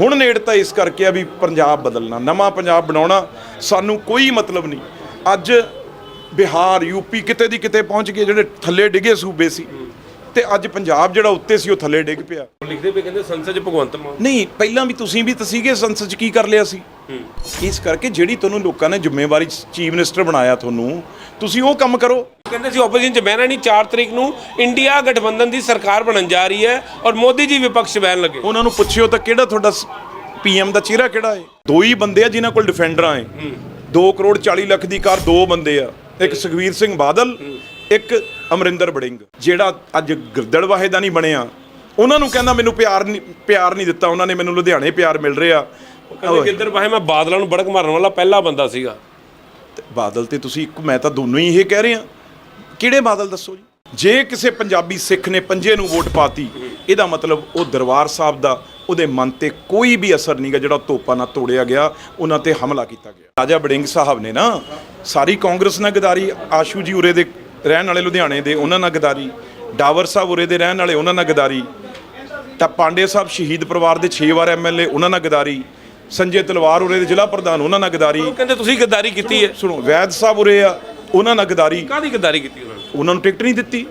ਹੁਣ ਨੇੜਤਾ ਇਸ ਕਰਕੇ ਆ ਵੀ ਪੰਜਾਬ ਬਦਲਣਾ, ਨਵਾਂ ਪੰਜਾਬ ਬਣਾਉਣਾ ਸਾਨੂੰ ਕੋਈ ਮਤਲਬ ਨਹੀਂ। ਅੱਜ ਬਿਹਾਰ ਯੂਪੀ ਕਿਤੇ ਦੀ ਕਿਤੇ ਪਹੁੰਚ ਗਏ ਜਿਹੜੇ ਥੱਲੇ ਡਿੱਗੇ ਸੂਬੇ ਸੀ। ਤੇ ਅੱਜ ਪੰਜਾਬ ਜਿਹੜਾ ਉੱਤੇ ਸੀ ਉਹ ਥੱਲੇ ਡਿੱਗ ਪਿਆ। ਲਿਖਦੇ ਪਏ ਕਹਿੰਦੇ ਸੰਸਦ 'ਚ ਭਗਵੰਤ ਮਾਨ। ਨਹੀਂ ਪਹਿਲਾਂ ਵੀ ਤੁਸੀਂ ਵੀ ਤਾਂ ਸੀਗੇ ਸੰਸਦ 'ਚ ਕੀ ਕਰ ਲਿਆ ਸੀ? ਇਸ ਕਰਕੇ ਜਿਹੜੀ ਤੁਹਾਨੂੰ ਲੋਕਾਂ ਨੇ ਜ਼ਿੰਮੇਵਾਰੀ ਚੀਫ ਮਿਨਿਸਟਰ ਬਣਾਇਆ ਤੁਹਾਨੂੰ ਤੁਸੀਂ ਉਹ ਕੰਮ ਕਰੋ। ਕਹਿੰਦੇ ਸੀ ਆਪੋਜੀਸ਼ਨ 'ਚ ਬਹਿਣਾ ਨਹੀਂ 4 ਤਰੀਕ ਨੂੰ ਇੰਡੀਆ ਗਠਬੰਧਨ ਦੀ ਸਰਕਾਰ ਬਣਨ ਜਾ ਰਹੀ ਹੈ ਔਰ ਮੋਦੀ ਜੀ ਵਿਪਕਸ਼ ਬਹਿਣ ਲੱਗੇ। ਉਹਨਾਂ ਨੂੰ ਪੁੱਛਿਓ ਤਾਂ ਕਿਹੜਾ ਤੁਹਾਡਾ ਪੀਐਮ ਦਾ ਚਿਹਰਾ ਕਿਹੜਾ ਹੈ? ਦੋ ਹੀ ਬੰਦੇ ਆ ਜਿਨ੍ਹਾਂ ਕੋਲ ਡਿਫੈਂਡਰਾਂ ਹੈ। 2 ਕਰੋੜ 40 ਲੱਖ ਦੀ ਕਾਰ ਦੋ ਬੰਦੇ ਆ। ਇੱਕ ਸੁਖਵੀਰ ਸਿੰਘ ਬਾਦਲ ਇੱਕ ਅਮਰਿੰਦਰ ਬੜਿੰਗ ਜਿਹੜਾ ਅੱਜ ਗਿਰਦੜਵਾਹੇ ਦਾ ਨਹੀਂ ਬਣਿਆ। ਉਹਨਾਂ ਨੂੰ ਕਹਿੰਦਾ ਮੈਨੂੰ ਪਿਆਰ ਨਹੀਂ ਪਿਆਰ ਨਹੀਂ ਦਿੱਤਾ। ਉਹਨਾਂ ਨੇ ਮੈਨੂੰ ਲੁਧਿਆਣੇ ਪਿਆਰ ਮਿਲ ਰਿਹਾ। ਕਹਿੰਦੇ ਕਿੱਧਰ ਪਾਏ ਮੈਂ ਬਾਦਲਾਂ ਨੂੰ ਬੜਕ ਮਾਰਨ ਵਾਲਾ ਪਹਿਲਾ ਬੰਦਾ ਸੀਗਾ। ਤੇ ਬਾਦਲ ਤੇ ਤੁਸੀਂ ਇੱਕ ਮੈਂ ਤਾਂ ਦੋਨੋਂ ਹੀ ਇਹ ਕਹਿ ਰਹੇ। ਆ ਕਿਹੜੇ ਬਾਦਲ ਦੱਸੋ ਜੀ? ਜੇ ਕਿਸੇ ਪੰਜਾਬੀ ਸਿੱਖ ਨੇ ਪੰਜੇ ਨੂੰ ਵੋਟ ਪਾਤੀ ਇਹਦਾ ਮਤਲਬ ਉਹ ਦਰਬਾਰ ਸਾਹਿਬ ਦਾ ਉਹਦੇ ਮਨ ਤੇ ਕੋਈ ਵੀ ਅਸਰ ਨਹੀਂਗਾ ਜਿਹੜਾ ਤੋਪਾ ਨਾਲ ਤੋੜਿਆ ਗਿਆ ਉਹਨਾਂ ਤੇ ਹਮਲਾ ਕੀਤਾ ਗਿਆ। ਰਾਜਾ ਬੜਿੰਗ ਸਾਹਿਬ ਨੇ ਨਾ ਸਾਰੀ ਕਾਂਗਰਸ ਨਾਲ ਗਦਾਰੀ ਆਸ਼ੂ ਜੀ ਉਰੇ ਦੇ ਰਹਿਣ ਵਾਲੇ ਲੁਧਿਆਣੇ ਦੇ ਉਹਨਾਂ ਨਾਲ ਗਦਾਰੀ ਡਾਵਰ ਸਾਹਿਬ ਉਰੇ ਦੇ ਰਹਿਣ ਵਾਲੇ ਉਹਨਾਂ ਨਾਲ ਗਦਾਰੀ ਤਾਂ ਪਾਂਡੇ ਸਾਹਿਬ ਸ਼ਹੀਦ ਪਰਿਵਾਰ ਦੇ 6 ਵਾਰ ਐਮਐਲਏ ਉਹਨਾਂ ਨਾਲ ਗਦਾਰੀ ਸੰਜੇ ਤਲਵਾਰ ਉਰੇ ਦੇ ਜ਼ਿਲ੍ਹਾ ਪ੍ਰਧਾਨ ਉਹਨਾਂ ਨਾਲ ਗਦਾਰੀ। ਕਹਿੰਦੇ ਤੁਸੀਂ ਗੱਦਾਰੀ ਕੀਤੀ ਹੈ। ਸੁਣੋ ਵੈਦ ਸਾਹਿਬ ਉਰੇ ਆ ਉਹਨਾਂ ਨਾਲ ਗਦਾਰੀ। ਕਾਹਦੀ ਗੱਦਾਰੀ ਕੀਤੀ ਉਹਨਾਂ ਨੇ? ਉਹਨਾਂ ਨੂੰ ਟਿਕਟ ਨਹੀਂ ਦਿੱਤੀ।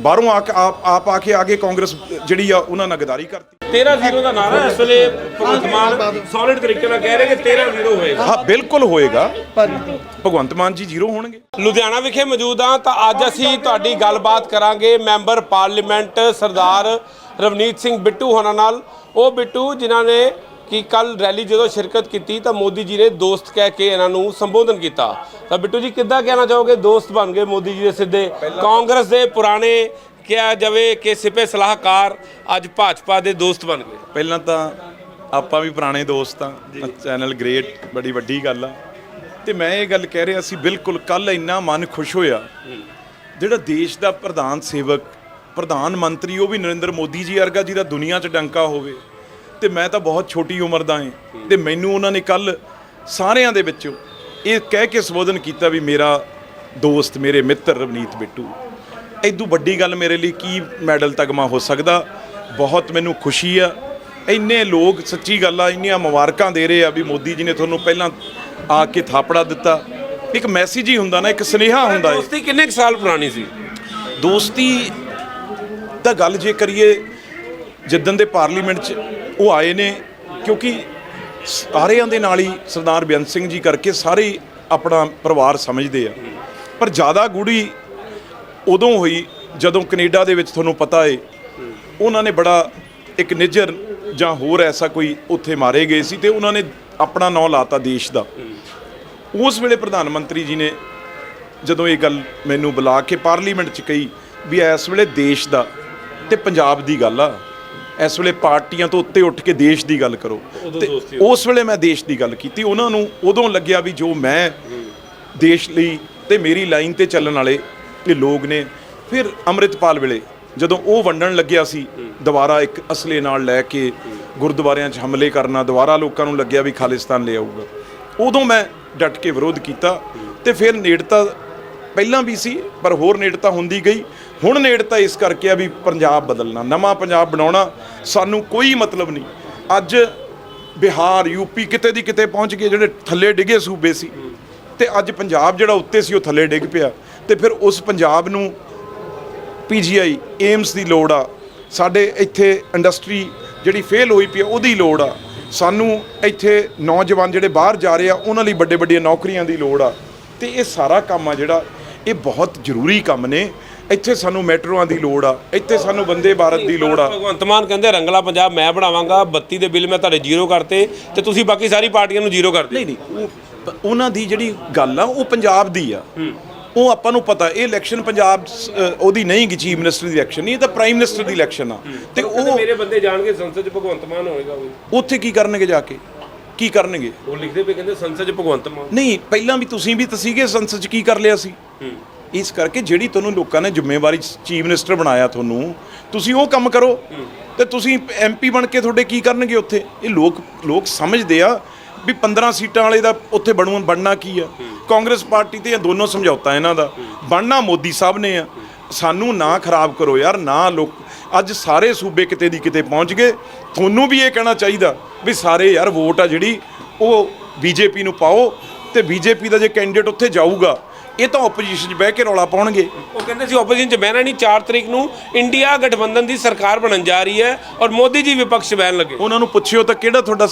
ਬਾਹਰੋਂ ਆ ਕੇ ਆਪ ਆਪ ਆ ਕੇ ਆਗੇ ਕਾਂਗਰਸ ਜਿਹੜੀ ਆ ਉਹਨਾਂ ਨਾਲ ਗਦਾਰੀ ਕਰਤੀ। 13 ਜ਼ੀਰੋ ਦਾ ਨਾਰਾ ਇਸ ਵੇਲੇ ਭਗਵੰਤ ਮਾਨ ਸੋਲਿਡ ਤਰੀਕੇ ਨਾਲ ਕਹਿ ਰਹੇ ਕਿ 13 ਜ਼ੀਰੋ ਹੋਏਗਾ। ਹਾਂ ਬਿਲਕੁਲ ਹੋਏਗਾ। ਭਗਵੰਤ ਮਾਨ ਜੀ ਜ਼ੀਰੋ ਹੋਣਗੇ। ਲੁਧਿਆਣਾ ਵਿਖੇ ਮੌਜੂਦ ਹਾਂ ਤਾਂ ਅੱਜ ਅਸੀਂ ਤੁਹਾਡੀ ਗੱਲਬਾਤ ਕਰਾਂਗੇ ਮੈਂਬਰ ਪਾਰਲੀਮੈਂਟ ਸਰਦਾਰ ਰਵਨੀਤ ਸਿੰਘ ਬਿੱਟੂ ਹੋਣਾ ਨਾਲ। ਉਹ ਬਿੱਟੂ ਜਿਨ੍ਹਾਂ ਨੇ ਕਿ ਕੱਲ ਰੈਲੀ ਜਦੋਂ ਸ਼ਿਰਕਤ ਕੀਤੀ ਤਾਂ ਮੋਦੀ ਜੀ ਨੇ ਦੋਸਤ ਕਹਿ ਕੇ ਇਹਨਾਂ ਨੂੰ ਸੰਬੋਧਨ ਕੀਤਾ। ਤਾਂ ਬਿੱਟੂ ਜੀ ਕਿੱਦਾਂ ਕਹਿਣਾ ਚਾਹੋਗੇ? ਦੋਸਤ ਬਣ ਗਏ ਮੋਦੀ ਜੀ ਦੇ ਸਿੱਧੇ। ਕਾਂਗਰਸ ਦੇ ਪੁਰਾਣੇ ਕਿਹਾ ਜਾਵੇ ਕਿ ਸਿਪੇ ਸਲਾਹਕਾਰ ਅੱਜ ਭਾਜਪਾ ਦੇ ਦੋਸਤ ਬਣ ਗਏ। ਪਹਿਲਾਂ ਤਾਂ ਆਪਾਂ ਵੀ ਪੁਰਾਣੇ ਦੋਸਤ ਆ। ਚੈਨਲ ਗ੍ਰੇਟ ਬੜੀ ਵੱਡੀ ਗੱਲ ਆ। ਤੇ ਮੈਂ ਇਹ ਗੱਲ ਕਹਿ ਰਿਹਾ ਸੀ ਬਿਲਕੁਲ ਕੱਲ ਇੰਨਾ ਮਨ ਖੁਸ਼ ਹੋਇਆ। ਜਿਹੜਾ ਦੇਸ਼ ਦਾ ਪ੍ਰਧਾਨ ਸੇਵਕ ਪ੍ਰਧਾਨ ਮੰਤਰੀ ਉਹ ਵੀ ਨਰਿੰਦਰ ਮੋਦੀ ਜੀ ਵਰਗਾ ਜਿਹਦਾ ਦੁਨੀਆ 'ਚ ਡੰਕਾ ਹੋਵੇ। ਤੇ ਮੈਂ ਤਾਂ ਬਹੁਤ ਛੋਟੀ ਉਮਰ ਦਾ ਹਾਂ। ਤੇ ਮੈਨੂੰ ਉਹਨਾਂ ਨੇ ਕੱਲ ਸਾਰਿਆਂ ਦੇ ਵਿੱਚੋਂ ਇਹ ਕਹਿ ਕੇ ਸੰਬੋਧਨ ਕੀਤਾ ਵੀ ਮੇਰਾ ਦੋਸਤ ਮੇਰੇ ਮਿੱਤਰ ਰਵਨੀਤ ਬਿੱਟੂ। ਐਦੂ ਵੱਡੀ ਗੱਲ ਮੇਰੇ ਲਈ ਕੀ ਮੈਡਲ ਤਗਮਾ ਹੋ ਸਕਦਾ? ਬਹੁਤ ਮੈਨੂੰ ਖੁਸ਼ੀ ਆ। ਇੰਨੇ ਲੋਕ ਸੱਚੀ ਗੱਲ ਆ ਇੰਨੀਆਂ ਮੁਬਾਰਕਾਂ ਦੇ ਰਹੇ ਆ ਵੀ ਮੋਦੀ ਜੀ ਨੇ ਤੁਹਾਨੂੰ ਪਹਿਲਾਂ ਆ ਕੇ ਥਾਪੜਾ ਦਿੱਤਾ। ਇੱਕ ਮੈਸੇਜ ਹੀ ਹੁੰਦਾ ਨਾ ਇੱਕ ਸੁਨੇਹਾ ਹੁੰਦਾ ਹੈ ਦੋਸਤੀ ਕਿੰਨੇ ਕੁ ਸਾਲ ਪੁਰਾਣੀ ਸੀ? ਦੋਸਤੀ ਦਾ ਗੱਲ ਜੇ ਕਰੀਏ ਜਿੱਦਣ ਦੇ ਪਾਰਲੀਮੈਂਟ 'ਚ ਉਹ ਆਏ ਨੇ ਕਿਉਂਕਿ ਸਾਰਿਆਂ ਦੇ ਨਾਲ ਹੀ ਸਰਦਾਰ ਬੇਅੰਤ ਸਿੰਘ ਜੀ ਕਰਕੇ ਸਾਰੇ ਆਪਣਾ ਪਰਿਵਾਰ ਸਮਝਦੇ ਆ। ਪਰ ਜ਼ਿਆਦਾ ਗੂੜੀ ਉਦੋਂ ਹੋਈ ਜਦੋਂ ਕੈਨੇਡਾ ਦੇ ਵਿੱਚ ਤੁਹਾਨੂੰ ਪਤਾ ਏ ਉਹਨਾਂ ਨੇ ਬੜਾ ਇੱਕ ਨਿੱਜਰ ਜਾਂ ਹੋਰ ਐਸਾ ਕੋਈ ਉੱਥੇ ਮਾਰੇ ਗਏ ਸੀ ਤੇ ਉਹਨਾਂ ਨੇ ਆਪਣਾ ਨਾਂ ਲਾਤਾ ਦੇਸ਼ ਦਾ। ਉਸ ਵੇਲੇ ਪ੍ਰਧਾਨ ਮੰਤਰੀ ਜੀ ਨੇ ਜਦੋਂ ਇਹ ਗੱਲ ਮੈਨੂੰ ਬੁਲਾ ਕੇ ਪਾਰਲੀਮੈਂਟ 'ਚ ਕਹੀ ਵੀ ਇਸ ਵੇਲੇ ਦੇਸ਼ ਦਾ ਤੇ ਪੰਜਾਬ ਦੀ ਗੱਲ ਆ ਇਸ ਵੇਲੇ ਪਾਰਟੀਆਂ ਤੋਂ ਉੱਤੇ ਉੱਠ ਕੇ ਦੇਸ਼ ਦੀ ਗੱਲ ਕਰੋ। ਤੇ ਉਸ ਵੇਲੇ ਮੈਂ ਦੇਸ਼ ਦੀ ਗੱਲ ਕੀਤੀ ਉਹਨਾਂ ਨੂੰ ਉਦੋਂ ਲੱਗਿਆ ਵੀ ਜੋ ਮੈਂ ਦੇਸ਼ ਲਈ ਤੇ ਮੇਰੀ ਲਾਈਨ ਤੇ ਚੱਲਣ ਵਾਲੇ ਇਹ ਲੋਕ ਨੇ, ਫਿਰ ਅੰਮ੍ਰਿਤਪਾਲ ਵੇਲੇ ਜਦੋਂ ਉਹ ਵੰਡਣ ਲੱਗਿਆ ਸੀ, ਦੁਬਾਰਾ ਇੱਕ ਅਸਲੇ ਨਾਲ ਲੈ ਕੇ ਗੁਰਦੁਆਰਿਆਂ 'ਚ ਹਮਲੇ ਕਰਨਾ, ਦੁਬਾਰਾ ਲੋਕਾਂ ਨੂੰ ਲੱਗਿਆ ਵੀ ਖਾਲਿਸਤਾਨ ਲੈ ਆਊਗਾ। ਉਦੋਂ ਮੈਂ ਡਟ ਕੇ ਵਿਰੋਧ ਕੀਤਾ ਤੇ ਫਿਰ ਨੇੜਤਾ ਪਹਿਲਾਂ ਵੀ ਸੀ, ਪਰ ਹੋਰ ਨੇੜਤਾ ਹੁੰਦੀ ਗਈ। ਹੁਣ ਨੇੜਤਾ ਇਸ ਕਰਕੇ ਆ ਵੀ ਪੰਜਾਬ ਬਦਲਣਾ, ਨਵਾਂ ਪੰਜਾਬ ਬਣਾਉਣਾ ਸਾਨੂੰ ਕੋਈ ਮਤਲਬ ਨਹੀਂ। ਅੱਜ ਬਿਹਾਰ ਯੂਪੀ ਕਿਤੇ ਦੀ ਕਿਤੇ ਪਹੁੰਚ ਗਏ ਜਿਹੜੇ ਥੱਲੇ ਡਿੱਗੇ ਸੂਬੇ ਸੀ ਤੇ ਅੱਜ ਪੰਜਾਬ ਜਿਹੜਾ ਉੱਤੇ ਸੀ, ਉਹ ਥੱਲੇ ਡਿੱਗ ਪਿਆ। ਤੇ ਫਿਰ ਉਸ ਪੰਜਾਬ ਨੂੰ ਪੀਜੀਆਈ ਏਮਸ ਦੀ ਲੋੜ ਆ। ਸਾਡੇ ਇੱਥੇ ਇੰਡਸਟਰੀ ਜਿਹੜੀ ਫੇਲ ਹੋਈ ਪਈ ਉਹਦੀ ਲੋੜ ਆ। ਸਾਨੂੰ ਇੱਥੇ ਨੌਜਵਾਨ ਜਿਹੜੇ ਬਾਹਰ ਜਾ ਰਹੇ ਆ ਉਹਨਾਂ ਲਈ ਵੱਡੇ ਵੱਡੀਆਂ ਨੌਕਰੀਆਂ ਦੀ ਲੋੜ ਆ। ਤੇ ਇਹ ਸਾਰਾ ਕੰਮ ਆ ਜਿਹੜਾ ਇਹ ਬਹੁਤ ਜ਼ਰੂਰੀ ਕੰਮ ਨੇ। ਇੱਥੇ ਸਾਨੂੰ ਮੈਟਰੋਆਂ ਦੀ ਲੋੜ ਆ ਇੱਥੇ ਸਾਨੂੰ ਵੰਦੇ ਭਾਰਤ ਦੀ ਲੋੜ ਆ। ਭਗਵੰਤ ਮਾਨ ਕਹਿੰਦੇ ਰੰਗਲਾ ਪੰਜਾਬ ਮੈਂ ਬਣਾਵਾਂਗਾ 32 ਦੇ ਬਿੱਲ ਮੈਂ ਤੁਹਾਡੇ ਜ਼ੀਰੋ ਕਰਤੇ ਤੇ ਤੁਸੀਂ ਬਾਕੀ ਸਾਰੀ ਪਾਰਟੀਆਂ ਨੂੰ ਜ਼ੀਰੋ ਕਰ ਨਹੀਂ ਨਹੀਂ ਉਹਨਾਂ ਦੀ ਜਿਹੜੀ ਗੱਲ ਆ ਉਹ ਪੰਜਾਬ ਦੀ ਆ। ਉਹ ਆਪਾਂ ਨੂੰ ਪਤਾ ਇਹ ਇਲੈਕਸ਼ਨ ਪੰਜਾਬ ਉਹਦੀ ਨਹੀਂ ਗੀ ਚੀਫ ਮਿਨਿਸਟਰ ਦੀ ਇਲੈਕਸ਼ਨ ਨਹੀਂ ਇਹ ਤਾਂ ਪ੍ਰਾਈਮ ਮਿਨਿਸਟਰ ਦੀ ਇਲੈਕਸ਼ਨ ਆ। ਤੇ ਉਹ ਮੇਰੇ ਬੰਦੇ ਜਾਣਗੇ ਸੰਸਦ 'ਚ ਭਗਵੰਤ ਮਾਨ ਹੋਏਗਾ ਉਹ। ਉੱਥੇ ਕੀ ਕਰਨਗੇ ਜਾ ਕੇ? ਕੀ ਕਰਨਗੇ? ਉਹ ਲਿਖਦੇ ਪਏ ਕਹਿੰਦੇ ਸੰਸਦ 'ਚ ਭਗਵੰਤ ਮਾਨ। ਨਹੀਂ ਪਹਿਲਾਂ ਵੀ ਤੁਸੀਂ ਵੀ ਤਾਂ ਸੀਗੇ ਸੰਸਦ 'ਚ ਕੀ ਕਰ ਲਿਆ ਸੀ? ਇਸ ਕਰਕੇ ਜਿਹੜੀ ਤੁਹਾਨੂੰ ਲੋਕਾਂ ਨੇ ਜ਼ਿੰਮੇਵਾਰੀ ਚੀਫ ਮਿਨਿਸਟਰ ਬਣਾਇਆ ਤੁਹਾਨੂੰ ਤੁਸੀਂ ਉਹ ਕੰਮ ਕਰੋ। ਤੇ ਤੁਸੀਂ ਐਮਪੀ ਬਣ ਕੇ ਤੁਹਾਡੇ ਕੀ ਕਰਨਗੇ ਉੱਥੇ? ਇਹ ਲੋਕ ਲੋਕ ਸਮਝਦੇ ਆ ਵੀ 15 ਸੀਟਾਂ ਵਾਲੇ ਦਾ ਉੱਥੇ ਬਣੂ ਬਣਨਾ ਕੀ ਆ? ਕਾਂਗਰਸ ਪਾਰਟੀ ਤੇ ਇਹ ਦੋਨੋਂ ਸਮਝੌਤਾ ਇਹਨਾਂ ਦਾ। ਬਣਨਾ ਮੋਦੀ ਸਾਹਿਬ ਨੇ ਆ। ਸਾਨੂੰ ਨਾ ਖਰਾਬ ਕਰੋ ਯਾਰ ਨਾ ਲੋਕ ਅੱਜ ਸਾਰੇ ਸੂਬੇ ਕਿਤੇ ਦੀ ਕਿਤੇ ਪਹੁੰਚ ਗਏ। ਤੁਹਾਨੂੰ ਵੀ ਇਹ ਕਹਿਣਾ ਚਾਹੀਦਾ ਵੀ ਸਾਰੇ ਯਾਰ ਵੋਟ ਆ ਜਿਹੜੀ ਉਹ ਬੀਜੇਪੀ ਨੂੰ ਪਾਓ ਤੇ ਬੀਜੇਪੀ ਦਾ ਜੇ ਕੈਂਡੀਡੇਟ ਉੱਥੇ ਜਾਊਗਾ ਇਹ ਤਾਂ ਆਪੋਜੀਸ਼ਨ 'ਚ ਬਹਿ ਕੇ ਰੌਲਾ ਪਾਉਣਗੇ। ਉਹ ਕਹਿੰਦੇ ਸੀ ਆਪੋਜੀਸ਼ਨ ਚ ਬਹਿਣਾ ਨਹੀਂ 4 ਤਰੀਕ ਨੂੰ ਇੰਡੀਆ ਗਠਬੰਧਨ ਦੀ ਸਰਕਾਰ ਬਣਨ ਜਾ ਰਹੀ ਹੈ ਔਰ ਮੋਦੀ ਜੀ ਵਿਪਕਸ਼ ਬਹਿਣ ਲੱਗੇ। ਉਹਨਾਂ ਨੂੰ ਪੁੱਛਿਓ ਤਾਂ ਕਿਹੜਾ ਤੁਹਾਡਾ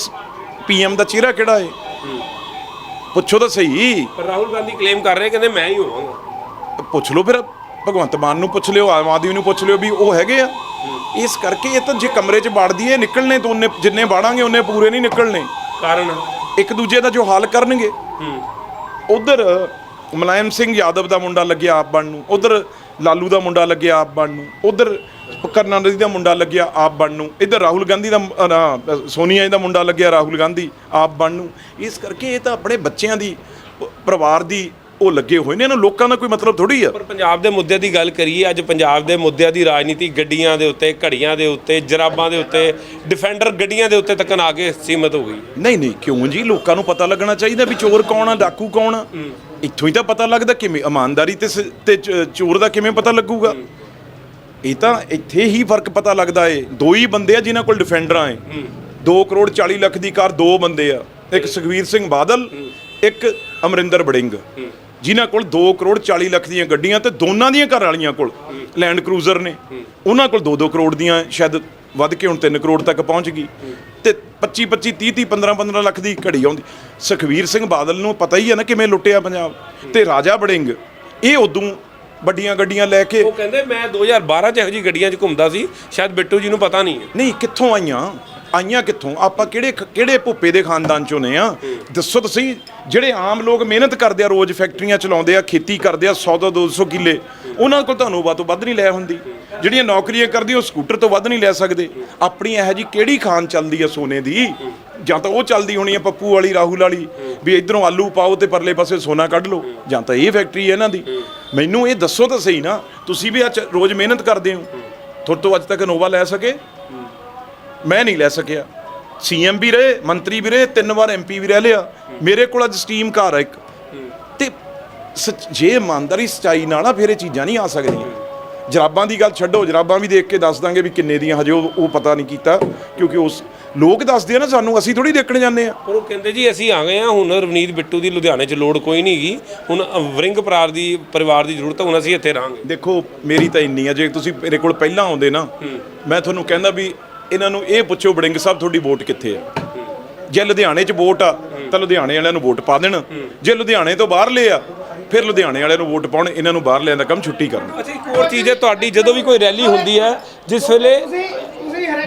ਪੀਐਮ ਦਾ ਚਿਹਰਾ ਕਿਹੜਾ ਹੈ ਪੁੱਛੋ ਤਾਂ ਸਹੀ। ਪਰ ਰਾਹੁਲ ਗਾਂਧੀ ਕਲੇਮ ਕਰ ਰਹੇ ਕਹਿੰਦੇ ਮੈਂ ਹੀ ਹੋਵਾਂਗਾ। ਪੁੱਛ ਲਓ ਫਿਰ ਭਗਵੰਤ ਮਾਨ ਨੂੰ ਪੁੱਛ ਲਿਓ ਆਮ ਆਦਮੀ ਨੂੰ ਪੁੱਛ ਲਿਓ ਵੀ ਉਹ ਹੈਗੇ ਆ। ਇਸ ਕਰਕੇ ਇਹ ਤਾਂ ਜੇ ਕਮਰੇ 'ਚ ਵੜਦੀ ਏ ਨਿਕਲਣੇ ਤਾਂ ਉਹਨੇ ਜਿੰਨੇ ਬਾੜਾਂਗੇ ਉਹਨੇ ਪੂਰੇ ਨਹੀਂ ਨਿਕਲਣੇ। ਕਾਰਨ? ਇੱਕ ਦੂਜੇ ਦਾ ਜੋ ਹਾਲ ਕਰਨਗੇ। ਉਧਰ ਮੁਲਾਇਮ ਸਿੰਘ ਯਾਦਵ ਦਾ ਮੁੰਡਾ ਲੱਗਿਆ ਆਪ ਬਣ ਨੂੰ। ਉਧਰ ਲਾਲੂ ਦਾ ਮੁੰਡਾ ਲੱਗਿਆ ਆਪ ਬਣ ਨੂੰ ਉਧਰ ਕਰਨਾਨਦੀ ਦਾ ਮੁੰਡਾ ਲੱਗਿਆ ਆਪ ਬਣ ਨੂੰ ਇਧਰ ਰਾਹੁਲ ਗਾਂਧੀ ਦਾ ਨਾ, ਸੋਨੀਆ ਜੀ ਦਾ ਮੁੰਡਾ ਲੱਗਿਆ ਰਾਹੁਲ ਗਾਂਧੀ ਆਪ ਬਣ ਨੂੰ। ਇਸ ਕਰਕੇ ਇਹ ਤਾਂ ਆਪਣੇ ਬੱਚਿਆਂ ਦੀ ਪ- ਪਰਿਵਾਰ ਦੀ ਉਹ ਲੱਗੇ ਹੋਏ ਨੇ ਇਹਨਾਂ ਲੋਕਾਂ ਦਾ ਕੋਈ ਮਤਲਬ ਥੋੜੀ ਆ। ਪਰ ਪੰਜਾਬ ਦੇ ਮੁੱਦੇ ਦੀ ਗੱਲ ਕਰੀਏ ਅੱਜ ਪੰਜਾਬ ਦੇ ਮੁੱਦਿਆਂ ਦੀ ਰਾਜਨੀਤੀ ਗੱਡੀਆਂ ਦੇ ਉੱਤੇ ਘੜੀਆਂ ਦੇ ਉੱਤੇ ਜਰਾਬਾਂ ਦੇ ਉੱਤੇ ਡਿਫੈਂਡਰ ਗੱਡੀਆਂ ਦੇ ਉੱਤੇ ਤੱਕਨ ਆ ਕੇ ਸੀਮਤ ਹੋ ਗਈ। ਨਹੀਂ ਨਹੀਂ ਕਿਉਂ ਜੀ? ਲੋਕਾਂ ਨੂੰ ਪਤਾ ਲੱਗਣਾ ਚਾਹੀਦਾ ਵੀ ਚੋਰ ਕੌਣ ਆ ਡਾਕੂ ਕੌਣ ਆ। ਇੱਥੋਂ ਹੀ ਤਾਂ ਪਤਾ ਲੱਗਦਾ ਕਿਵੇਂ ਇਮਾਨਦਾਰੀ ਤੇ ਸ- ਤੇ ਚ- ਚੋਰ ਦਾ ਕਿਵੇਂ ਪਤਾ ਲੱਗੂਗਾ। ਇਹ ਤਾਂ ਇੱਥੇ ਹੀ ਫ਼ਰਕ ਪਤਾ ਲੱਗਦਾ ਏ। ਦੋ ਹੀ ਬੰਦੇ ਆ ਜਿਨ੍ਹਾਂ ਕੋਲ ਡਿਫੈਂਡਰਾਂ ਏ 2 ਕਰੋੜ 40 ਲੱਖ ਦੀ ਕਾਰ ਦੋ ਬੰਦੇ ਆ। ਇੱਕ ਸੁਖਵੀਰ ਸਿੰਘ ਬਾਦਲ ਇੱਕ ਅਮਰਿੰਦਰ ਬੜਿੰਗ ਜਿਨ੍ਹਾਂ ਕੋਲ 2 ਕਰੋੜ 40 ਲੱਖ ਦੀਆਂ ਗੱਡੀਆਂ ਤੇ ਦੋਨਾਂ ਦੀਆਂ ਘਰ ਵਾਲੀਆਂ ਕੋਲ ਲੈਂਡ ਕਰੂਜ਼ਰ ਨੇ। ਉਹਨਾਂ ਕੋਲ 2-2 ਕਰੋੜ ਦੀਆਂ ਸ਼ਾਇਦ ਵੱਧ ਕੇ ਹੁਣ 3 ਕਰੋੜ ਤੱਕ ਪਹੁੰਚ ਗਈ। ਤੇ 25 25 30 30 15 15 ਲੱਖ ਦੀ ਘੜੀ ਆਉਂਦੀ। ਸੁਖਵੀਰ ਸਿੰਘ ਬਾਦਲ ਨੂੰ ਪਤਾ ਹੀ ਹੈ ਨਾ ਕਿਵੇਂ ਲੁੱਟਿਆ ਪੰਜਾਬ ਤੇ ਰਾਜਾ ਬੜਿੰਗ ਇਹ ਉਦੋਂ ਵੱਡੀਆਂ ਗੱਡੀਆਂ ਲੈ ਕੇ ਉਹ ਕਹਿੰਦੇ ਮੈਂ 2012 ਚ ਇਹੋ ਜਿਹੀ ਗੱਡੀਆਂ 'ਚ ਘੁੰਮਦਾ ਸੀ ਸ਼ਾਇਦ ਬਿੱਟੂ ਜੀ ਨੂੰ ਪਤਾ ਨਹੀਂ ਹੈ। ਨਹੀਂ ਕਿੱਥੋਂ ਆਈਆਂ? ਆਈਆਂ ਕਿੱਥੋਂ? ਆਪਾਂ ਕਿਹੜੇ ਕਿਹੜੇ ਭੁੱਪੇ ਦੇ ਖਾਨਦਾਨ ਚੋਂ ਨੇ ਆ? ਦੱਸੋ ਤੁਸੀਂ ਜਿਹੜੇ ਆਮ ਲੋਕ ਮਿਹਨਤ ਕਰਦੇ ਆ ਰੋਜ਼ ਫੈਕਟਰੀਆਂ ਚਲਾਉਂਦੇ ਆ ਖੇਤੀ ਕਰਦੇ ਆ 100 ਤੋਂ 200 ਕਿੱਲੇ ਉਹਨਾਂ ਕੋਲ ਤੁਹਾਨੂੰ ਵੱਧ ਤੋਂ ਵੱਧ ਨਹੀਂ ਲੈ ਹੁੰਦੀ। ਜਿਹੜੀਆਂ ਨੌਕਰੀਆਂ ਕਰਦੀ, ਉਹ ਸਕੂਟਰ ਤੋਂ ਵੱਧ ਨਹੀਂ ਲੈ ਸਕਦੇ। ਆਪਣੀ ਇਹੋ ਜੀ ਕਿਹੜੀ ਖਾਨ ਚੱਲਦੀ ਹੈ ਸੋਨੇ ਦੀ? ਜਾਂ ਤਾਂ ਉਹ ਚੱਲਦੀ ਹੋਣੀ ਹੈ ਪੱਪੂ ਵਾਲੀ, ਰਾਹੁਲ ਵਾਲੀ, ਵੀ ਇਧਰੋਂ ਆਲੂ ਪਾਓ ਤੇ ਪਰਲੇ ਪਾਸੇ ਸੋਨਾ ਕੱਢ ਲਓ। ਜਾਂ ਤਾਂ ਇਹ ਫੈਕਟਰੀ ਹੈ ਇਹਨਾਂ ਦੀ। ਮੈਨੂੰ ਇਹ ਦੱਸੋ ਤਾਂ ਸਹੀ ਨਾ, ਤੁਸੀਂ ਵੀ ਅੱਜ ਰੋਜ਼ ਮਿਹਨਤ ਕਰਦੇ ਹੋ। ਤੁਹਾਡੇ ਤੋਂ ਅੱਜ ਤੱਕ ਨੋਵਾ ਲੈ ਸਕੇ? ਮੈਂ ਨਹੀਂ ਲੈ ਸਕਿਆ। ਸੀਐਮ ਵੀ ਰਹੇ, ਮੰਤਰੀ ਵੀ ਰਹੇ, ਤਿੰਨ ਵਾਰ ਐਮਪੀ ਵੀ ਰਹਿ ਲਿਆ। ਮੇਰੇ ਕੋਲ ਅੱਜ ਸਟੀਮ ਕਾਰ ਹੈ ਇੱਕ। ਤੇ ਸੱਚ- ਜੇ ਇਮਾਨਦਾਰੀ, ਸਚਾਈ ਨਾਲ ਆ, ਫਿਰ ਇਹ ਚੀਜ਼ਾਂ ਨਹੀਂ ਆ ਸਕਦੀਆਂ। ਜਰਾਬਾਂ ਦੀ ਗੱਲ ਛੱਡੋ ਜਰਾਬਾਂ ਵੀ ਦੇਖ ਕੇ ਦੱਸ ਦਾਂਗੇ ਵੀ ਕਿੰਨੇ ਦੀਆਂ ਹਜੇ ਉਹ ਉਹ ਪਤਾ ਨਹੀਂ ਕੀਤਾ ਕਿਉਂਕਿ ਉਸ ਲੋਕ ਦੱਸਦੇ ਆ ਨਾ ਸਾਨੂੰ ਅਸੀਂ ਥੋੜੀ ਦੇਖਣ ਜਾਂਦੇ ਆ। ਪਰ ਉਹ ਕਹਿੰਦੇ ਜੀ ਅਸੀਂ ਆ ਗਏ ਆ ਹੁਣ ਰਵਨੀਤ ਬਿੱਟੂ ਦੀ ਲੁਧਿਆਣੇ 'ਚ ਲੋੜ ਕੋਈ ਨਹੀਂ ਗਈ ਹੁਣ ਵਰਿੰਗ ਪਰਾਰ ਦੀ ਪਰਿਵਾਰ ਦੀ ਜ਼ਰੂਰਤ ਹੁਣ ਅਸੀਂ ਇੱਥੇ ਰਹਾਂਗੇ। ਦੇਖੋ ਮੇਰੀ ਤਾਂ ਇੰਨੀ ਆ ਜੇ ਤੁਸੀਂ ਮੇਰੇ ਕੋਲ ਪਹਿਲਾਂ ਆਉਂਦੇ ਨਾ ਮੈਂ ਤੁਹਾਨੂੰ ਕਹਿੰਦਾ ਵੀ ਇਹਨਾਂ ਨੂੰ ਇਹ ਪੁੱਛੋ ਬੜਿੰਗ ਸਾਹਿਬ ਤੁਹਾਡੀ ਵੋਟ ਕਿੱਥੇ ਆ? ਜੇ ਲੁਧਿਆਣੇ 'ਚ ਵੋਟ ਆ ਤਾਂ ਲੁਧਿਆਣੇ ਵਾਲਿਆਂ ਨੂੰ ਵੋਟ ਪਾ ਦੇਣ। ਜੇ ਲੁਧਿਆਣੇ ਤੋਂ ਬਾਹਰਲੇ ਆ ਫਿਰ ਲੁਧਿਆਣੇ ਵਾਲਿਆਂ ਨੂੰ ਵੋਟ ਪਾਉਣ ਇਹਨਾਂ ਨੂੰ ਬਾਹਰ ਲਿਆਂ ਦਾ ਕੰਮ ਛੁੱਟੀ ਕਰਨ। ਅੱਛਾ ਇੱਕ ਹੋਰ ਚੀਜ਼ ਹੈ ਤੁਹਾਡੀ ਜਦੋਂ ਵੀ ਕੋਈ ਰੈਲੀ ਹੁੰਦੀ ਹੈ ਜਿਸ ਵੇਲੇ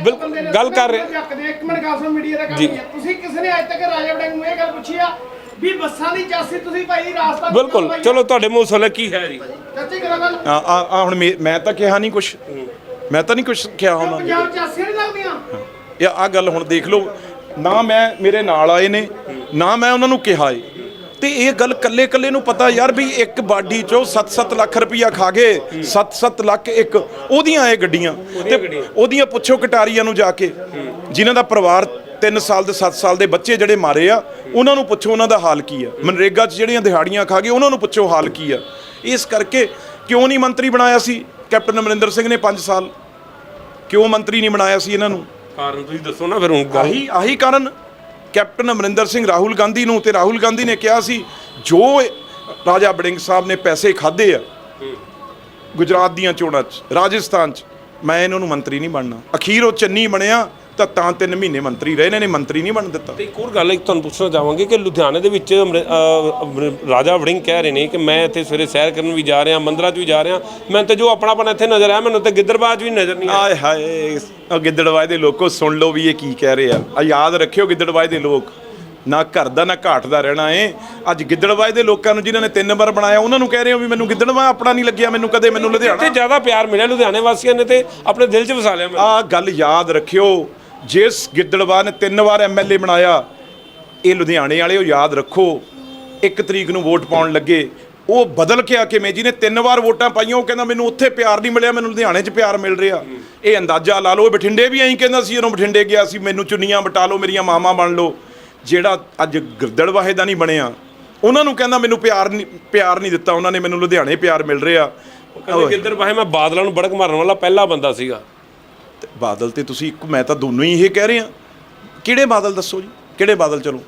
ਬਿਲਕੁਲ, ਗੱਲ ਕਰ ਰਹੇ- ਇੱਕ ਮਿੰਟ ਗੱਲ ਸੁਣ ਮੀਡੀਆ ਦਾ ਕੰਮ ਜੀ। ਨਹੀਂ ਹੈ। ਤੁਸੀਂ ਕਿਸੇ ਨੇ ਅੱਜ ਤੱਕ ਰਾਜਾ ਵੜਿੰਗ ਨੂੰ ਇਹ ਗੱਲ ਪੁੱਛੀ ਆ ਵੀ ਬੱਸਾਂ ਦੀ ਚਾਸੀ ਤੁਸੀਂ ਭਾਈ ਰਾਸਤਾ ਬਿਲਕੁਲ। ਚਲੋ ਤੁਹਾਡੇ ਮੂੰਹ ਸੋਲੇ ਕੀ ਹੈ ਜੀ? ਚਾਚੀ ਕਰਾ ਗੱਲ। ਆ ਆ ਆ ਹੁਣ ਮੇ- ਤਾਂ ਕਿਹਾ ਨਹੀਂ ਕੁਛ। ਮੈਂ ਤਾਂ ਨਹੀਂ ਕੁਛ ਕਿਹਾ ਉਹਨਾਂ ਨੂੰ। ਪੰਜਾਬ ਚਾਸੀ ਨਹੀਂ ਲੱਗਦੀਆਂ? ਇਹ ਆ ਗੱਲ ਹੁਣ ਦੇਖ ਲਓ। ਨਾ ਮੈਂ ਮੇਰੇ ਨਾਲ ਆਏ ਨੇ ਨਾ ਮੈਂ ਉਹਨਾਂ ਨੂੰ ਕਿਹਾ ਏ। ਤੇ ਇਹ ਗੱਲ ਕੱਲੇ ਕੱਲੇ ਨੂੰ ਪਤਾ ਯਾਰ ਵੀ ਇੱਕ ਬਾਡੀ ਚੋਂ 7-7 ਲੱਖ ਰੁਪਈਆ ਖਾ ਗਏ 7-7 ਲੱਖ ਇੱਕ ਉਹਦੀਆਂ ਇਹ ਗੱਡੀਆਂ। ਤੇ ਉਹਦੀਆਂ ਪੁੱਛੋ ਕਟਾਰੀਆਂ ਨੂੰ ਜਾ ਕੇ ਜਿਨ੍ਹਾਂ ਦਾ ਪਰਿਵਾਰ 3 ਸਾਲ ਦੇ 7 ਸਾਲ ਦੇ ਬੱਚੇ ਜਿਹੜੇ ਮਾਰੇ ਆ ਉਹਨਾਂ ਨੂੰ ਪੁੱਛੋ ਉਹਨਾਂ ਦਾ ਹਾਲ ਕੀ ਆ। ਮਨਰੇਗਾ 'ਚ ਜਿਹੜੀਆਂ ਦਿਹਾੜੀਆਂ ਖਾ ਗਏ ਉਹਨਾਂ ਨੂੰ ਪੁੱਛੋ ਹਾਲ ਕੀ ਆ। ਇਸ ਕਰਕੇ ਕਿਉਂ ਨਹੀਂ ਮੰਤਰੀ ਬਣਾਇਆ ਸੀ? ਕੈਪਟਨ ਅਮਰਿੰਦਰ ਸਿੰਘ ਨੇ 5 ਸਾਲ। ਕਿਉਂ ਮੰਤਰੀ ਨਹੀਂ ਬਣਾਇਆ ਸੀ ਇਹਨਾਂ ਨੂੰ? ਕਾਰਨ ਤੁਸੀਂ ਦੱਸੋ ਨਾ ਫਿਰ ਹੁਣ ਆਹੀ ਆਹੀ ਕਾਰਨ ਕੈਪਟਨ ਅਮਰਿੰਦਰ ਸਿੰਘ ਰਾਹੁਲ ਗਾਂਧੀ ਨੂੰ ਤੇ ਰਾਹੁਲ ਗਾਂਧੀ ਨੇ ਕਿਹਾ ਸੀ, ਜੋ ਰਾਜਾ ਬੜਿੰਗ ਸਾਹਿਬ ਨੇ ਪੈਸੇ ਖਾਦੇ ਆ, ਗੁਜਰਾਤ ਦੀਆਂ ਚੋਣਾਂ 'ਚ, ਰਾਜਸਥਾਨ 'ਚ, ਮੈਂ ਇਹਨਾਂ ਨੂੰ ਮੰਤਰੀ ਨਹੀਂ ਬਣਨਾ। ਅਖੀਰ ਉਹ ਚੰਨੀ ਬਣਿਆ ਤਾਂ ਤਾਂ 3 ਮਹੀਨੇ ਮੰਤਰੀ ਰਹੇ ਇਹਨਾਂ ਨੇ ਮੰਤਰੀ ਨਹੀਂ ਬਣ ਦਿੱਤਾ। ਤੇ ਇੱਕ ਹੋਰ ਗੱਲ ਇੱਕ ਤੁਹਾਨੂੰ ਪੁੱਛਣਾ ਚਾਹਾਂਗੇ ਕਿ ਲੁਧਿਆਣੇ ਦੇ ਵਿੱਚ ਅੰਮ੍ਰਿ- ਅਹ ਅੰਮ੍ਰਿ- ਰਾਜਾ ਵੜਿੰਗ ਕਹਿ ਰਹੇ ਨੇ ਕਿ ਮੈਂ ਇੱਥੇ ਸਵੇਰੇ ਸੈਰ ਕਰਨ ਵੀ ਜਾ ਰਿਹਾ ਮੰਦਰਾਂ 'ਚ ਵੀ ਜਾ ਰਿਹਾ। ਮੈਂ ਤੇ ਜੋ ਆਪਣਾਪਨ ਇੱਥੇ ਨਜ਼ਰ ਆਇਆ ਮੈਨੂੰ ਤੇ ਗਿੱਦੜਬਾਜ਼ ਵੀ ਨਜ਼ਰ ਨਹੀਂ ਆਇਆ। ਆਏ ਹਾਏ ਉਹ ਗਿੱਦੜਵਾਏ ਦੇ ਲੋਕੋ ਸੁਣ ਲਓ ਵੀ ਇਹ ਕੀ ਕਹਿ ਰਹੇ ਆ। ਆ ਯਾਦ ਰੱਖਿਓ ਗਿੱਦੜਵਾਏ ਦੇ ਲੋਕ। ਨਾ ਘਰ ਦਾ ਨਾ ਘਾਟ ਦਾ ਰਹਿਣਾ ਏ। ਅੱਜ ਗਿੱਦੜਵਾਏ ਦੇ ਲੋਕਾਂ ਨੂੰ ਜਿਨ੍ਹਾਂ ਨੇ ਤਿੰਨ ਵਾਰ ਬਣਾਇਆ ਉਹਨਾਂ ਨੂੰ ਕਹਿ ਰਹੇ ਹੋ ਵੀ ਮੈਨੂੰ ਗਿੱਦੜਵਾ ਆਪਣਾ ਨਹੀਂ ਲੱਗਿਆ ਮੈਨੂੰ ਕਦੇ ਮੈਨੂੰ ਲੁਧਿਆਣਾ। ਤੇ ਜ਼ਿਆਦਾ ਪਿਆਰ ਮਿਲਿਆ ਲੁਧਿਆਣੇ ਵਾਸੀਆਂ ਨੇ ਤੇ ਆਪਣੇ ਦਿਲ 'ਚ ਵਸਾ ਲਿਆ ਮੈਨੂੰ। ਆ ਗੱਲ ਯਾਦ ਰੱਖਿਓ ਜਿਸ ਗਿੱਦੜਵਾ ਨੇ ਤਿੰਨ ਵਾਰ ਐਮਐਲਏ ਬਣਾਇਆ, ਇਹ ਲੁਧਿਆਣੇ ਵਾਲੇ, ਉਹ ਯਾਦ ਰੱਖੋ, ਇੱਕ ਤਰੀਕ ਨੂੰ ਵੋਟ ਪਾਉਣ ਲੱਗੇ। ਉਹ ਬਦਲ ਕੇ ਆ ਕਿਵੇਂ ਨੇ ਤਿੰਨ ਵਾਰ ਵੋਟਾਂ ਪਾਈਆਂ, ਉਹ ਕਹਿੰਦਾ ਮੈਨੂੰ ਉੱਥੇ ਪਿਆਰ ਨਹੀਂ ਮਿਲਿਆ, ਮੈਨੂੰ ਲੁਧਿਆਣੇ 'ਚ ਪਿਆਰ ਮਿਲ ਰਿਹਾ। ਇਹ ਅੰਦਾਜ਼ਾ ਲਾ ਲਓ ਬਠਿੰਡੇ ਵੀ ਐਂ ਕਹਿੰਦਾ ਸੀ, ਜਦੋਂ ਬਠਿੰਡੇ ਗਿਆ ਸੀ, ਮੈਨੂੰ ਚੁੰਨੀਆਂ ਬਟਾ ਲਓ, ਮੇਰੀਆਂ ਮਾਵਾਂ ਬਣ ਲਓ। ਜਿਹੜਾ ਅੱਜ ਗਿੱਦੜਵਾਹੇ ਦਾ ਨਹੀਂ ਬਣਿਆ, ਉਹਨਾਂ ਨੂੰ ਕਹਿੰਦਾ ਮੈਨੂੰ ਪਿਆਰ ਨਹੀਂ ਪਿਆਰ ਨਹੀਂ ਦਿੱਤਾ, ਉਹਨਾਂ ਨੇ ਮੈਨੂੰ ਲੁਧਿਆਣੇ ਪਿਆਰ ਮਿਲ ਰਿਹਾ। ਕਹਿੰਦੇ ਗਿੱਦੜ ਮੈਂ ਬਾਦਲਾਂ ਨੂੰ ਬੜਕ ਮਾਰਨ ਵਾਲਾ ਪਹਿਲਾ ਬੰਦਾ ਸੀਗਾ। ਬਾਦਲ ਤੇ ਤੁਸੀਂ ਇੱਕ ਮੈਂ ਤਾਂ ਦੋਨੋਂ ਹੀ ਇਹ ਕਹਿ ਰਹੇ। ਕਿਹੜੇ ਬਾਦਲ ਦੱਸੋ ਜੀ? ਕਿਹੜੇ ਬਾਦਲ ਚਲੋ?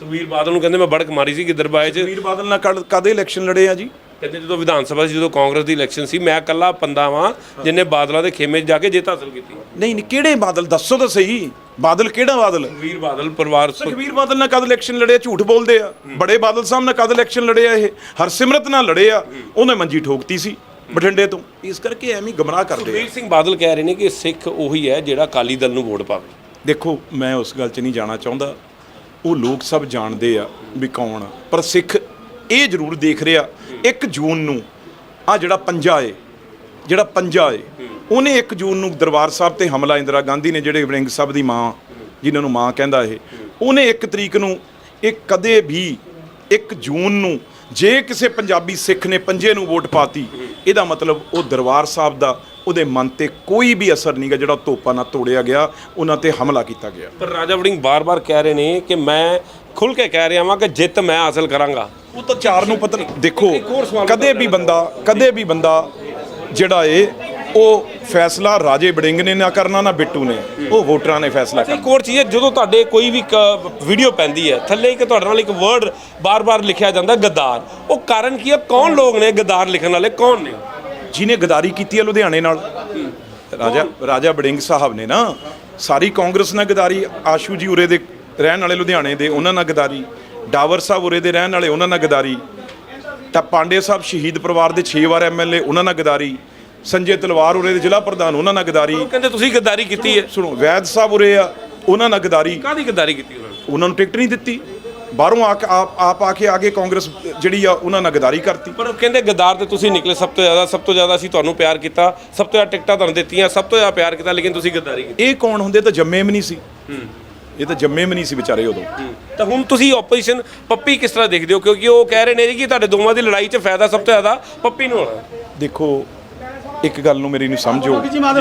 ਸੁਖਬੀਰ ਬਾਦਲ ਨੂੰ ਕਹਿੰਦੇ ਮੈਂ ਬੜਕ ਮਾਰੀ ਸੀ ਗਿੱਦੜ ਬਾਹੇ 'ਚ। ਵੀਰ ਬਾਦਲ ਨਾਲ ਕਦ- ਇਲੈਕਸ਼ਨ ਲੜੇ ਆ ਜੀ? ਕਹਿੰਦੇ ਜਦੋਂ ਵਿਧਾਨ ਸਭਾ 'ਚ ਜਦੋਂ ਕਾਂਗਰਸ ਦੀ ਇਲੈਕਸ਼ਨ ਸੀ ਮੈਂ ਇਕੱਲਾ ਪੰਦਾ ਵਾਂ ਜਿਨੇ ਬਾਦਲਾਂ ਦੇ ਖੇਮੇ 'ਚ ਜਾ ਕੇ ਜਿੱਤ ਹਾਸਲ ਕੀਤੀ। ਨਹੀਂ ਨਹੀਂ ਕਿਹੜੇ ਬਾਦਲ? ਦੱਸੋ ਤਾਂ ਸਹੀ। ਬਾਦਲ ਕਿਹੜਾ ਬਾਦਲ? ਸੁਖਬੀਰ ਬਾਦਲ ਪਰਿਵਾਰ ਸੁਖਬੀਰ ਬਾਦਲ ਨਾਲ ਕਦ ਇਲੈਕਸ਼ਨ ਲੜੇ ਆ? ਝੂਠ ਬੋਲਦੇ ਆ। ਬੜੇ ਬਾਦਲ ਸਾਹਿਬ ਨਾਲ ਕਦ ਇਲੈਕਸ਼ਨ ਲੜੇ ਆ ਇਹ? ਹਰਸਿਮਰਤ ਨਾਲ ਲੜੇ ਆ। ਉਹਨੇ ਮੰਜੀ ਠੋਕਤੀ ਸੀ। ਬਠਿੰਡੇ ਤੋਂ। ਇਸ ਕਰਕੇ ਐਵੇਂ ਹੀ ਗਮਰਾਹ ਕਰਦੇ ਆ। ਸੁਖਬੀਰ ਸਿੰਘ ਬਾਦਲ ਕਹਿ ਰਹੇ ਨੇ ਕਿ ਸਿੱਖ ਉਹੀ ਹੈ ਜਿਹੜਾ ਅਕਾਲੀ ਦਲ ਨੂੰ ਵੋਟ ਪਾਵੇ। ਦੇਖੋ ਮੈਂ ਉਸ ਗੱਲ 'ਚ ਨਹੀਂ ਜਾਣਾ ਚਾਹੁੰਦਾ। ਉਹ ਲੋਕ ਸਭ ਜਾਣਦੇ ਆ ਵੀ ਕੌਣ ਆ। ਪਰ ਸਿੱਖ ਇਹ ਜ਼ਰੂਰ ਦੇਖ ਰਿਹਾ 1 ਜੂਨ ਨੂੰ ਆ ਜਿਹੜਾ ਪੰਜਾ ਏ ਜਿਹੜਾ ਪੰਜਾ ਏ ਉਹਨੇ 1 ਜੂਨ ਨੂੰ ਦਰਬਾਰ ਸਾਹਿਬ ਤੇ ਹਮਲਾ ਇੰਦਰਾ ਗਾਂਧੀ ਨੇ ਜਿਹੜੇ ਵੜਿੰਗ ਸਾਹਿਬ ਦੀ ਮਾਂ ਜਿਨ੍ਹਾਂ ਨੂੰ ਮਾਂ ਕਹਿੰਦਾ ਇਹ ਉਹਨੇ 1 ਤਰੀਕ ਨੂੰ ਇਹ ਕਦੇ ਵੀ 1 ਜੂਨ ਨੂੰ ਜੇ ਕਿਸੇ ਪੰਜਾਬੀ ਸਿੱਖ ਨੇ ਪੰਜੇ ਨੂੰ ਵੋਟ ਪਾਤੀ ਇਹਦਾ ਮਤਲਬ ਉਹ ਦਰਬਾਰ ਸਾਹਿਬ ਦਾ ਉਹਦੇ ਮਨ ਤੇ ਕੋਈ ਵੀ ਅਸਰ ਨਹੀਂਗਾ ਜਿਹੜਾ ਤੋਪਾ ਨਾਲ ਤੋੜਿਆ ਗਿਆ ਉਹਨਾਂ ਤੇ ਹਮਲਾ ਕੀਤਾ ਗਿਆ। ਪਰ ਰਾਜਾ ਵੜਿੰਗ ਬਾਰ-ਬਾਰ ਕਹਿ ਰਹੇ ਨੇ ਕਿ ਮੈਂ ਖੁੱਲ ਕੇ ਕਹਿ ਰਿਹਾ ਵਾਂ ਕਿ ਜਿੱਤ ਮੈਂ ਹਾਸਲ ਕਰਾਂਗਾ। ਉਹ ਤਾਂ ਚਾਰ ਨੂੰ ਪਤਾ ਦੇਖੋ ਕਦੇ ਵੀ ਬੰਦਾ ਕਦੇ ਵੀ ਬੰਦਾ ਜਿਹੜਾ ਏ ਉਹ ਫੈਸਲਾ ਰਾਜੇ ਬੜਿੰਗ ਨੇ ਨਾ ਕਰਨਾ ਨਾ ਬਿੱਟੂ ਨੇ। ਉਹ ਵੋਟਰਾਂ ਨੇ ਫੈਸਲਾ ਕਰਨਾ ਇੱਕ ਹੋਰ ਚੀਜ਼ ਹੈ ਜਦੋਂ ਤੁਹਾਡੇ ਕੋਈ ਵੀ ਵੀਡੀਓ ਪੈਂਦੀ ਹੈ ਥੱਲੇ ਇੱਕ ਤੁਹਾਡੇ ਨਾਲ ਇੱਕ ਵਰਡ ਬਾਰ-ਬਾਰ ਲਿਖਿਆ ਜਾਂਦਾ ਗੱਦਾਰ। ਉਹ ਕਾਰਨ ਕੀ ਹੈ? ਕੌਣ ਲੋਕ ਨੇ ਗੱਦਾਰ ਲਿਖਣ ਵਾਲੇ? ਕੌਣ ਨੇ? ਜਿਹਨੇ ਗਦਾਰੀ ਕੀਤੀ ਹੈ ਲੁਧਿਆਣੇ ਨਾਲ। ਰਾਜਾ ਰਾਜਾ ਬੜਿੰਗ ਸਾਹਿਬ ਨੇ ਨਾ। ਸਾਰੀ ਕਾਂਗਰਸ ਨਾਲ ਗਦਾਰੀ ਆਸ਼ੂ ਜੀ ਉਰੇ ਦੇ ਰਹਿਣ ਵਾਲੇ ਲੁਧਿਆਣੇ ਦੇ ਉਹਨਾਂ ਨਾਲ ਗਦਾਰੀ। ਡਾਵਰ ਸਾਹਿਬ ਉਰੇ ਦੇ ਰਹਿਣ ਵਾਲੇ ਉਹਨਾਂ ਨਾਲ ਗਦਾਰੀ। ਤਾਂ ਪਾਂਡੇ ਸਾਹਿਬ ਸ਼ਹੀਦ ਪਰਿਵਾਰ ਦੇ 6 ਵਾਰ ਐਮਐਲਏ ਉਹਨਾਂ ਨਾਲ ਗਦਾਰੀ। ਸੰਜੇ ਤਲਵਾਰ ਉਰੇ ਦੇ ਜ਼ਿਲ੍ਹਾ ਪ੍ਰਧਾਨ ਉਹਨਾਂ ਨਾਲ ਗਦਾਰੀ ਉਹ ਕਹਿੰਦੇ ਤੁਸੀਂ ਗੱਦਾਰੀ ਕੀਤੀ ਹੈ। ਸੁਣੋ ਵੈਦ ਸਾਹਿਬ ਉਰੇ ਆ ਉਹਨਾਂ ਨਾਲ ਗਦਾਰੀ ਕਾਹਦੀ ਗੱਦਾਰੀ ਕੀਤੀ ਉਹਨਾਂ ਨੇ? ਉਹਨਾਂ ਨੂੰ ਟਿਕਟ ਨਹੀਂ ਦਿੱਤੀ। ਬਾਹਰੋਂ ਆ ਕੇ ਆਪ ਆਪ ਆ ਕੇ ਆਗੇ ਕਾਂਗਰਸ ਜਿਹੜੀ ਆ ਉਹਨਾਂ ਨਾਲ ਗਦਾਰੀ ਕਰਤੀ। ਪਰ ਉਹ ਕਹਿੰਦੇ ਗੱਦਾਰ ਤੇ ਤੁਸੀਂ ਨਿਕਲੇ ਸਭ ਤੋਂ ਜ਼ਿਆਦਾ ਸਭ ਤੋਂ ਜ਼ਿਆਦਾ ਅਸੀਂ ਤੁਹਾਨੂੰ ਪਿਆਰ ਕੀਤਾ ਸਭ ਤੋਂ ਜ਼ਿਆਦਾ ਟਿਕਟਾਂ ਤੁਹਾਨੂੰ ਦਿੱਤੀਆਂ ਸਭ ਤੋਂ ਜ਼ਿਆਦਾ ਪਿਆਰ ਕੀਤਾ ਲੇਕਿਨ ਤੁਸੀਂ ਗੱਦਾਰੀ ਕੀਤੀ। ਇਹ ਕੌਣ ਹੁੰਦੇ ਤਾਂ ਜੰਮੇ ਵੀ ਨਹੀਂ ਸੀ। ਇਹ ਤਾਂ ਜੰਮੇ ਵੀ ਨਹੀਂ ਸੀ ਵਿਚਾਰੇ ਉਦੋਂ। ਤਾਂ ਹੁਣ ਤੁਸੀਂ ਆਪੋਜੀਸ਼ਨ ਪੱਪੀ ਕਿਸ ਤਰ੍ਹਾਂ ਦੇਖਦੇ ਹੋ? ਕਿਉਂਕਿ ਉਹ ਕਹਿ ਰਹੇ ਨੇ ਜੀ ਕਿ ਤੁਹਾਡੇ ਦੋਵਾਂ ਦੀ ਲੜਾਈ 'ਚ ਫਾਇਦਾ ਸਭ ਤੋਂ ਜ਼ਿਆਦਾ ਪੱਪੀ ਨੂੰ ਹੋਣਾ। ਦੇਖੋ ਇੱਕ ਗੱਲ ਨੂੰ ਮੇਰੀ ਨੂੰ ਸਮਝੋ।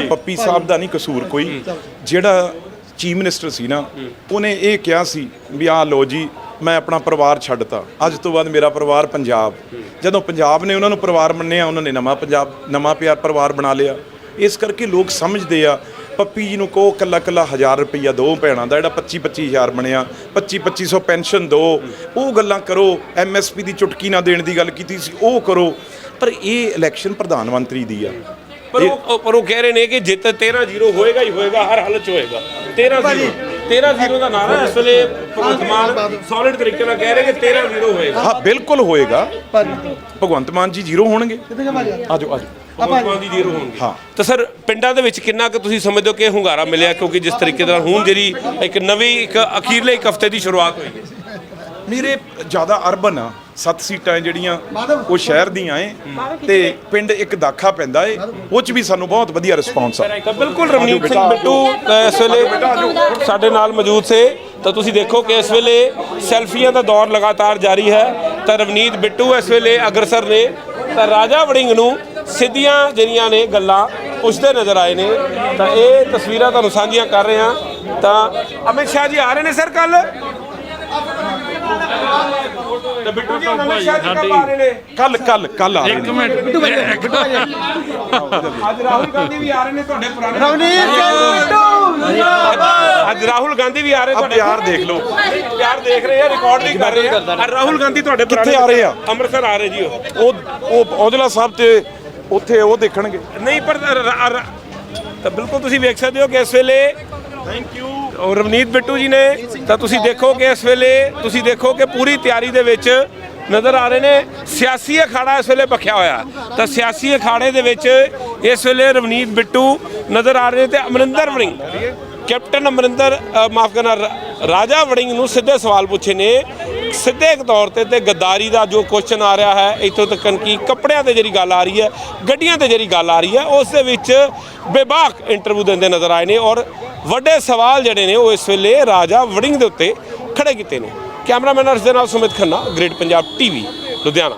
ਪੱਪੀ ਸਾਹਿਬ ਦਾ ਨਹੀਂ ਕਸੂਰ ਕੋਈ। ਜਿਹੜਾ ਚੀਫ ਮਿਨਿਸਟਰ ਸੀ ਨਾ ਉਹਨੇ ਇਹ ਕਿਹਾ ਸੀ ਵੀ ਆਹ ਲੋ ਜੀ ਮੈਂ ਆਪਣਾ ਪਰਿਵਾਰ ਛੱਡਤਾ। ਅੱਜ ਤੋਂ ਬਾਅਦ ਮੇਰਾ ਪਰਿਵਾਰ ਪੰਜਾਬ। ਜਦੋਂ ਪੰਜਾਬ ਨੇ ਉਹਨਾਂ ਨੂੰ ਪਰਿਵਾਰ ਮੰਨਿਆ ਉਹਨਾਂ ਨੇ ਨਵਾਂ ਪੰਜਾਬ ਨਵਾਂ ਪਿਆਰ ਪਰਿਵਾਰ ਬਣਾ ਲਿਆ। ਇਸ ਕਰਕੇ ਲੋਕ ਸਮਝਦੇ ਆ ਪੱਪੀ ਜੀ ਨੂੰ ਕਹੋ ਕੱਲਾ ਕੱਲਾ 1000 ਰੁਪਈਆ ਦੋ ਭੈਣਾਂ ਦਾ ਜਿਹੜਾ 25 25000 ਬਣਿਆ 25 2500 ਪੈਨਸ਼ਨ ਦੋ। ਉਹ ਗੱਲਾਂ ਕਰੋ ਐਮਐਸਪੀ ਦੀ ਚੁਟਕੀ ਨਾ ਦੇਣ ਦੀ ਗੱਲ ਕੀਤੀ ਸੀ ਉਹ ਕਰੋ। ਪਰ ਇਹ ਇਲੈਕਸ਼ਨ ਪ੍ਰਧਾਨ ਮੰਤਰੀ ਦੀ ਆ। ਪਰ ਉਹ ਪਰ ਉਹ ਕਹਿ ਰਹੇ ਨੇ ਕਿ ਜਿੱਤ 13-0 ਹੋਏਗਾ ਹੀ ਹੋਏਗਾ ਹਰ ਹਾਲਤ 'ਚ ਹੋਏਗਾ। 13-0 13-0 ਦਾ ਨਾਰਾ ਇਸ ਵੇਲੇ ਭਗਵੰਤ ਮਾਨ ਸੋਲਿਡ ਤਰੀਕੇ ਨਾਲ ਕਹਿ ਰਹੇ ਕਿ 13-0 ਹੋਏਗਾ। ਹਾਂ ਬਿਲਕੁਲ ਹੋਏਗਾ। ਭਗਵੰਤ ਮਾਨ ਜੀ ਜ਼ੀਰੋ ਹੋਣਗੇ। ਆਜੋ ਆਜੋ। ਭਗਵੰਤ ਮਾਨ ਦੀ 0 ਹੋਣਗੇ। ਹਾਂ। ਤਾਂ ਸਰ ਪਿੰਡਾਂ ਦੇ ਵਿੱਚ ਕਿੰਨਾ ਕੁ ਤੁਸੀਂ ਸਮਝਦੇ ਹੋ ਕਿ ਹੁੰਗਾਰਾ ਮਿਲਿਆ? ਕਿਉਂਕਿ ਜਿਸ ਤਰੀਕੇ ਨਾਲ ਹੁਣ ਜਿਹੜੀ ਇੱਕ ਨਵੀਂ ਇੱਕ ਅਖੀਰਲੇ ਇੱਕ ਹਫ਼ਤੇ ਦੀ ਸ਼ੁਰੂਆਤ ਹੋਈ ਹੈ। ਮੇਰੇ ਜ਼ਿਆਦਾ ਅਰਬਨ ਆ। ਸੱਤ ਸੀਟਾਂ ਜਿਹੜੀਆਂ ਉਹ ਸ਼ਹਿਰ ਦੀਆਂ ਏ ਤੇ ਪਿੰਡ ਇੱਕ ਦਾਖਾ ਪੈਂਦਾ ਏ ਉਹ ਚ ਵੀ ਸਾਨੂੰ ਬਹੁਤ ਵਧੀਆ ਰਿਸਪੌਂਸ ਆ। ਤਾਂ ਬਿਲਕੁਲ ਰਮਨੀਤ ਸਿੰਘ ਬਿੱਟੂ। ਇਸ ਵੇਲੇ ਸਾਡੇ ਨਾਲ ਮੌਜੂਦ ਸੇ ਤਾਂ ਤੁਸੀਂ ਦੇਖੋ ਕਿ ਇਸ ਵੇਲੇ ਸੈਲਫੀਆਂ ਦਾ ਦੌਰ ਲਗਾਤਾਰ ਜਾਰੀ ਹੈ। ਤਾਂ ਰਵਨੀਤ ਬਿੱਟੂ ਇਸ ਵੇਲੇ ਅਗਰਸਰ ਨੇ। ਤਾਂ ਰਾਜਾ ਵੜਿੰਗ ਨੂੰ ਸਿੱਧੀਆਂ ਜਿਹੜੀਆਂ ਨੇ ਗੱਲਾਂ ਪੁੱਛਦੇ ਨਜ਼ਰ ਆਏ ਨੇ। ਤਾਂ ਇਹ ਤਸਵੀਰਾਂ ਤੁਹਾਨੂੰ ਸਾਂਝੀਆਂ ਕਰ ਰਹੇ ਹਾਂ। ਤਾਂ ਅਮਿਤ ਸ਼ਾਹ ਜੀ ਆ ਰਹੇ ਨੇ ਸਰ ਕੱਲ ਤਾਂ ਬਿੱਟੂ ਜੀ ਸ਼ਾਹ ਜੀ ਕਬ ਆ ਰਹੇ ਨੇ। ਕੱਲ ਕੱਲ ਕੱਲ ਆ ਰਹੇ ਨੇ। ਅੱਜ ਰਾਹੁਲ ਗਾਂਧੀ ਵੀ ਆ ਰਹੇ ਨੇ ਤੁਹਾਡੇ ਪੁਰਾਣੇ ਅੱਜ ਰਾਹੁਲ ਗਾਂਧੀ ਵੀ ਆ ਰਹੇ ਆ ਤੁਹਾਡੇ ਪਿਆਰ ਦੇਖ ਲਓ। ਪਿਆਰ ਦੇਖ ਰਹੇ ਆ ਰਿਕਾਰਡ ਵੀ ਕਰ ਰਹੇ ਆ। ਅੱਜ ਰਾਹੁਲ ਗਾਂਧੀ ਤੁਹਾਡੇ ਕਿੱਥੇ ਪੁਰਾਣੇ- ਆ ਰਹੇ ਆ? ਅੰਮ੍ਰਿਤਸਰ ਆ ਰਹੇ ਜੀ ਉਹ। ਉਹ ਔਜਲਾ ਸਾਹਿਬ ਤੇ ਉੱਥੇ ਉਹ ਦੇਖਣਗੇ। ਨਹੀਂ ਪਰ ਤਾਂ ਬਿਲਕੁਲ ਤੁਸੀਂ ਵੇਖ ਸਕਦੇ ਹੋ ਕਿ ਇਸ ਵੇਲੇ ਥੈਂਕ ਯੂ ਰਵਨੀਤ ਬਿੱਟੂ ਜੀ ਨੇ, ਤਾਂ ਤੁਸੀਂ ਦੇਖੋ ਕਿ ਇਸ ਵੇਲੇ, ਤੁਸੀਂ ਦੇਖੋ ਕਿ ਪੂਰੀ ਤਿਆਰੀ ਦੇ ਵਿੱਚ ਨਜ਼ਰ ਆ ਰਹੇ ਨੇ। ਸਿਆਸੀ ਅਖਾੜਾ ਇਸ ਵੇਲੇ ਭਖਿਆ ਹੋਇਆ। ਤਾਂ ਸਿਆਸੀ ਅਖਾੜੇ ਦੇ ਵਿੱਚ ਇਸ ਵੇਲੇ ਰਵਨੀਤ ਬਿੱਟੂ ਨਜ਼ਰ ਆ ਰਹੇ ਨੇ ਤੇ ਅਮਰਿੰਦਰ ਵੜਿੰਗ। ਕੈਪਟਨ ਅਮਰਿੰਦਰ ਮਾਫ ਕਰਨਾ ਰਾਜਾ ਵੜਿੰਗ ਨੂੰ ਸਿੱਧੇ ਸਵਾਲ ਪੁੱਛੇ ਨੇ ਸਿੱਧੇ ਤੌਰ ਤੇ ਤੇ ਗੱਦਾਰੀ ਦਾ ਜੋ ਕੁਐਸਚਨ ਆ ਰਿਹਾ ਹੈ, ਇੱਥੋਂ ਤੱਕ ਕਿ ਕੱਪੜਿਆਂ ਤੇ ਜਿਹੜੀ ਗੱਲ ਆ ਰਹੀ ਹੈ, ਗੱਡੀਆਂ ਤੇ ਜਿਹੜੀ ਗੱਲ ਆ ਰਹੀ ਹੈ, ਉਸ ਦੇ ਵਿੱਚ ਬੇਬਾਕ ਇੰਟਰਵਿਊ ਦਿੰਦੇ ਨਜ਼ਰ ਆਏ ਨੇ ਔਰ ਵੱਡੇ ਸਵਾਲ ਜਿਹੜੇ ਨੇ ਉਹ ਇਸ ਵੇਲੇ ਰਾਜਾ ਵੜਿੰਗ ਦੇ ਉੱਤੇ ਖੜੇ ਕੀਤੇ ਨੇ। ਕੈਮਰਾਮੈਨ ਅਰਸ਼ ਦੇ ਨਾਲ ਸੁਮਿਤ ਖੰਨਾ ਗ੍ਰੇਟ ਪੰਜਾਬ ਟੀਵੀ ਲੁਧਿਆਣਾ।